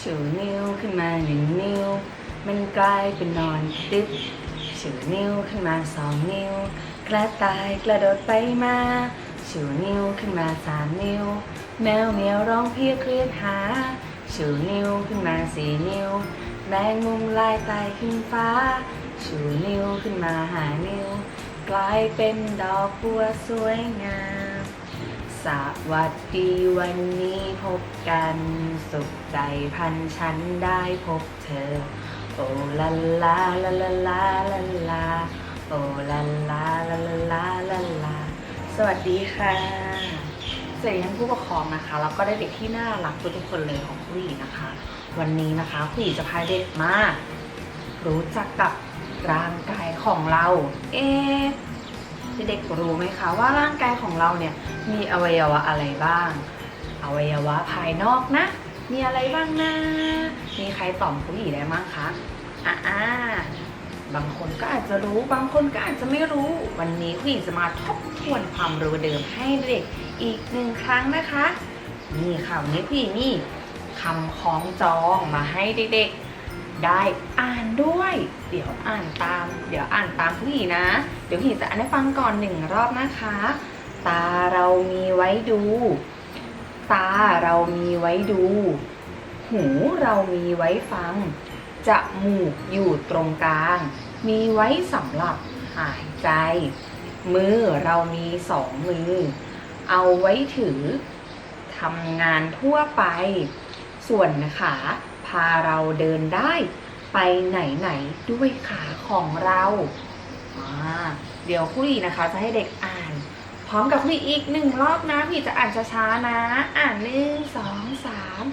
ชูนิ้วขึ้นมาหนึ่งนิ้ว มันกลายเป็นนอนตึ๊บชูนิ้วขึ้นมาสองนิ้ว กระต่ายกระโดดไปมาชูนิ้วขึ้นมาสามนิ้ว แมวเหมียวร้องเพียกเรียกหาชูนิ้วขึ้นมาสี่นิ้ว แมงมุมลายตายขึ้นฟ้า ชูนิ้วขึ้นมาหานิ้ว กลายเป็นดอกบัวสวยงาม สวัสดีวันนี้พบกัน สุขใจพันฉันได้พบเธอ โอลาลาลาลาลาลาลาโอลาลาลาลาลาลาลาสวัสดีค่ะสวัสดีท่านผู้ปกครองนะคะ แล้วก็ได้เด็กที่น่ารักทุกคนเลยของผู้หญิงนะคะ วันนี้นะคะผู้หญิงจะพาเด็กมารู้จักกับ ร่างกายของเรา เอ๊เด็กๆรู้ไหมคะว่าร่างกายของเราเนี่ยมีอวัยวะอะไรบ้าง อวัยวะภายนอกนะ มีอะไรบ้างนะ มีใครตอบผู้หญิงได้มั้งคะอ่าอ่าบางคนก็อาจจะรู้บางคนก็อาจจะไม่รู้ วันนี้ผู้หญิงจะมาทบทวนความรู้เดิมให้เด็กอีกหนึ่งครั้งนะคะ นี่ค่ะวันนี้ผู้หญิงนี่คำคล้องจองมาให้เด็กๆได้อ่านด้วย เดี๋ยวอ่านตาม เดี๋ยวอ่านตามผู้หญิงนะ เดี๋ยวผู้หญิงจะอ่านให้ฟังก่อนหนึ่งรอบนะคะ ตาเรามีไว้ดู ตาเรามีไว้ดู หูเรามีไว้ฟัง จมูกอยู่ตรงกลาง มีไว้สำหรับหายใจ มือเรามีสองมือ เอาไว้ถือทำงานทั่วไป ส่วนขาพาเราเดินได้ ไปไหนไหนๆด้วยขาของเราเดี๋ยวคุรีนะคะ จะให้เด็กอ่าน พร้อมกับคุรีอีกหนึ่งรอบนะพี่จะอ่านช้าๆนะ อ่านหนึ่งสองสาม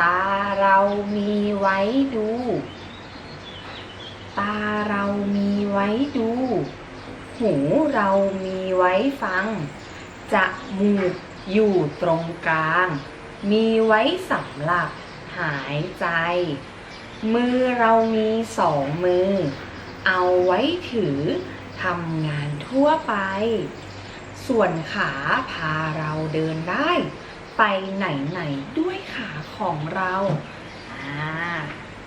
ตาเรามีไว้ดู ตาเรามีไว้ดู หูเรามีไว้ฟัง จะมูกอยู่ตรงกลาง มีไว้สำหรับหายใจ มือเรามีสองมือ เอาไว้ถือทำงานทั่วไป ส่วนขาพาเราเดินได้ ไปไหนไหนด้วยขาของเราอ่า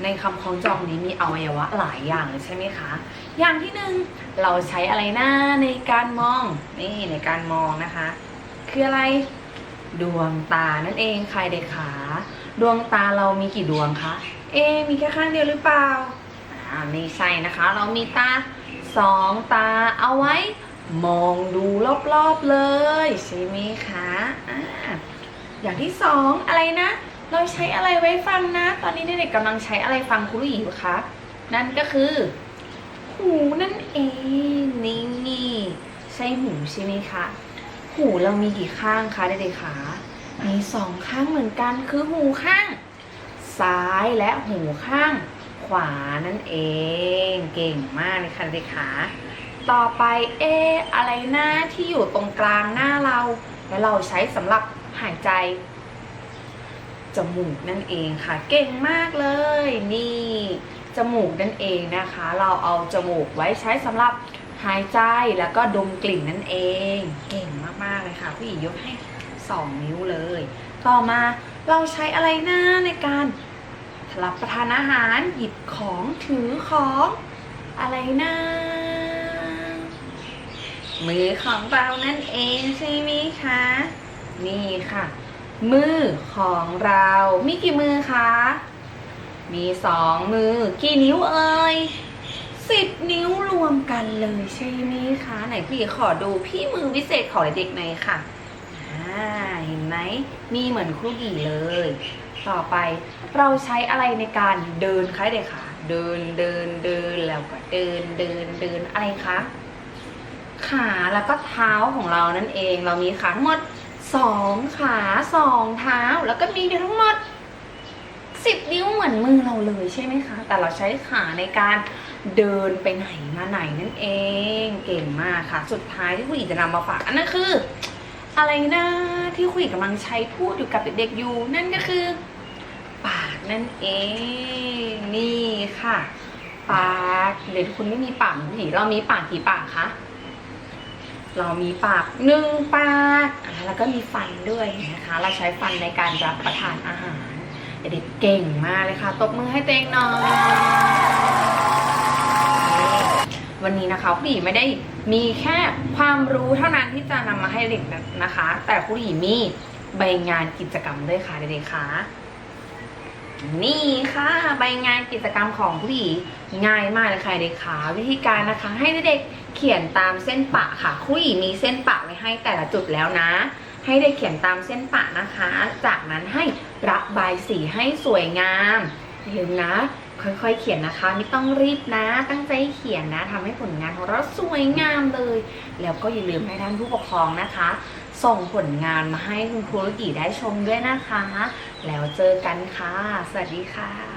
ในคำคล้องจองนี้มีอวัยวะหลายอย่างเลยใช่ไหมคะ อย่างที่หนึ่งเราใช้อะไรหน้าในการมองนี่ในการมองนะคะ คืออะไรดวงตานั่นเองใครเด็กขา ดวงตาเรามีกี่ดวงคะ เอ มีแค่ข้างเดียวหรือเปล่า อ่าไม่ใช่นะคะ เรามีตาสองตาเอาไว้ มองดูรอบๆเลย ใช่ไหมคะอ่าอย่างที่สองอะไรนะ เราใช้อะไรไว้ฟังนะ ตอนนี้เด็กๆกำลังใช้อะไรฟังครูหยีอยู่คะ นั่นก็คือ หูนั่นเองนี่นี่ใช่หูใช่ไหมคะหูเรามีกี่ข้างคะเด็กๆคะมีสองข้างเหมือนกันคือหูข้าง ซ้ายและหูข้างขวานั่นเอง เก่งมากเลยค่ะเด็กขาต่อไปเออะไรหน้าที่อยู่ตรงกลางหน้าเรา และเราใช้สำหรับหายใจจมูกนั่นเองค่ะ เก่งมากเลย นี่จมูกนั่นเองนะคะ เราเอาจมูกไว้ใช้สำหรับหายใจแล้วก็ดมกลิ่นนั่นเอง เก่งมากๆเลยค่ะผู้หญิงยกให้สองนิ้วเลย ต่อมาเราใช้อะไรหน้าในการ รับประทานอาหารหยิบของถือของอะไรนะมือของเรานั่นเองใช่ไหมคะ นี่ค่ะ มือของเรา มีกี่มือคะ มีสองมือ กี่นิ้วเอ่ยสิบนิ้วรวมกันเลยใช่ไหมคะ ไหนพี่ขอดูพี่มือวิเศษของเด็กๆหน่อยค่ะ อ่าเห็นไหมมีเหมือนครูกี่เลย ต่อไปเราใช้อะไรในการเดินคะเด็กคะเดินเดินเดินแล้วก็เดินเดินเดินอะไรคะขาแล้วก็เท้าของเรานั่นเอง เรามีขาทั้งหมดสองขาสองเท้าแล้วก็มีทั้งหมดสิบนิ้วเหมือนมือเราเลยใช่ไหมคะ แต่เราใช้ขาในการเดินไปไหนมาไหนนั่นเอง เก่งมากค่ะ สุดท้ายที่ผู้หญิงจะนำมาฝากอันนั้นคือ อะไรนะที่คุยกำลังใช้พูดอยู่กับเด็กๆอยู่ นั่นก็คือ ปากนั่นเองนี่ค่ะ ปากเดี๋ยวคุณไม่มีปากหมือนผีเรามีปากกี่ปากคะเรามีปากหนึ่งปากแล้วก็มีฟันด้วยนะคะ เราใช้ฟันในการรับประทานอาหาร เด็กๆเก่งมากเลยค่ะ ตบมือให้ตัวเองหน่อย วันนี้นะคะผู้หญิงไม่ได้มีแค่ความรู้เท่านั้นที่จะนำมาให้เด็กนะคะ แต่ผู้หญิงมีใบงานกิจกรรมด้วยค่ะเด็กๆค่ะนี่ค่ะใบงานกิจกรรมของผู้หญิงง่ายมากเลยค่ะเด็กค่ะวิธีการนะคะให้เด็กเขียนตามเส้นปะค่ะผู้หญิงมีเส้นปะไว้ให้แต่ละจุดแล้วนะ ให้เด็กเขียนตามเส้นปะนะคะ จากนั้นให้ระบายสีให้สวยงามอย่าลืมนะ ค่อยๆ เขียนนะคะ ไม่ต้องรีบนะ ตั้งใจเขียนนะทำให้ผลงานของเราสวยงามเลย แล้วก็อย่าลืมให้ท่านผู้ปกครองนะคะ ส่งผลงานมาให้คุณครูลูกหยีได้ชมด้วยนะคะ แล้วเจอกันค่ะ สวัสดีค่ะ